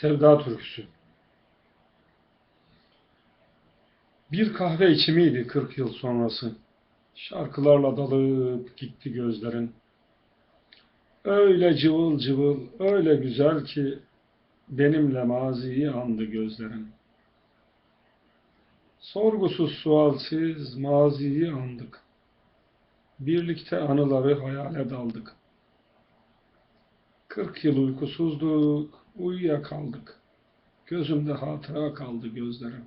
Sevda Türküsü Bir kahve içimiydi 40 yıl sonrası. Şarkılarla dalıp gitti gözlerin. Öyle cıvıl cıvıl, öyle güzel ki benimle maziyi andı gözlerin. Sorgusuz sualsiz maziyi andık. Birlikte anıları hayale daldık. Kırk yıl uykusuzduk, uyuyakaldık. Gözümde hatıra kaldı gözlerim.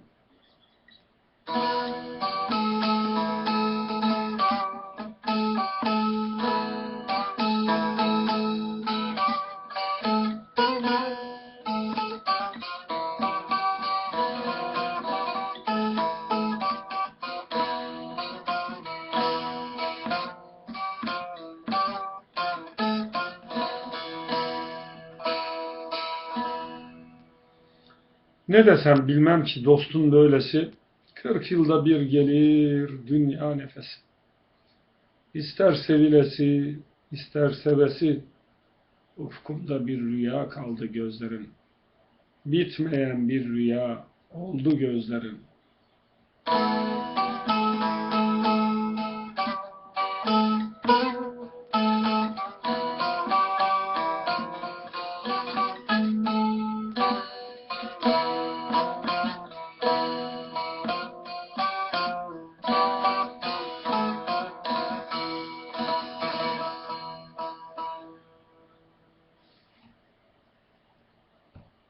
Ne desem bilmem ki dostun böylesi, kırk yılda bir gelir dünya nefesi. İster sevilesi, ister sevesi, ufkumda bir rüya kaldı gözlerim. Bitmeyen bir rüya oldu gözlerim.